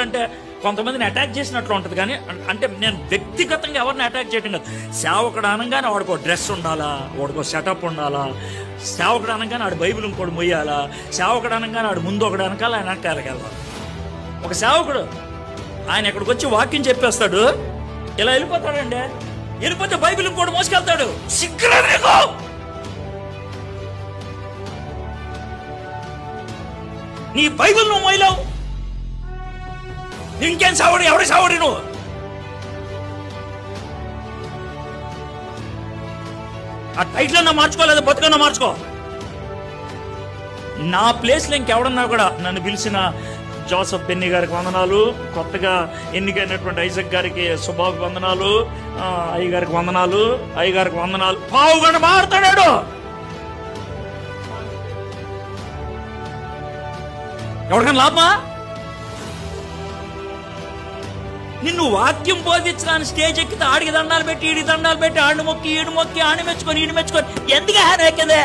అంటే కొంతమందిని అటాక్ చేసినట్లు ఉంటుంది కానీ అంటే నేను వ్యక్తిగతంగా ఎవరిని అటాక్ చేయటం కాదు సేవకుడు అనగానే వాడికో డ్రెస్ ఉండాలా వాడికో సెటప్ ఉండాలా సేవకుడు అనగానే ఆడు బైబిల్ ఇంకోటి మొయ్యాలా సేవకుడు అనగానే ఆడు ముందు ఒకడు అనకాల ఆయన వెనకాలకెళ్ళాలి ఒక సేవకుడు ఆయన ఇక్కడికి వచ్చి వాక్యం చెప్పేస్తాడు ఇలా వెళ్ళిపోతాడండి. వెళ్ళిపోతే బైబిల్ ఇంకోటి మోసుకెళ్తాడు. సిగ్గులేదు నీ బైబిల్ నువ్వు మొయ్యలేవు. ఇంకేం సావుడు? ఎవరి సావుడి నువ్వు? ఆ టైటిల్ నా మార్చుకోలేదు బతుకన్నా మార్చుకో? నా ప్లేస్లో ఇంకెవడన్నా కూడా నన్ను పిలిచిన జోసఫ్ బెన్ని గారికి వందనాలు కొత్తగా ఎన్నికైనటువంటి ఐజక్ గారికి సుబాబు వందనాలు అయ్య గారికి వందనాలు అయ్య గారికి వందనాలు. పావు మారుతాడాడు ఎవరికైనా లాభమా? నిన్ను వాక్యం బోధించడానికి స్టేజ్ ఎక్కితే ఆడికి దండాలు పెట్టి ఈడికి దండాలు పెట్టి ఆడు మొక్కి ఈడు మొక్కి ఆడి మెచ్చుకొని ఈడు మెచ్చుకొని. ఎందుకు హాన్ ఎక్కదే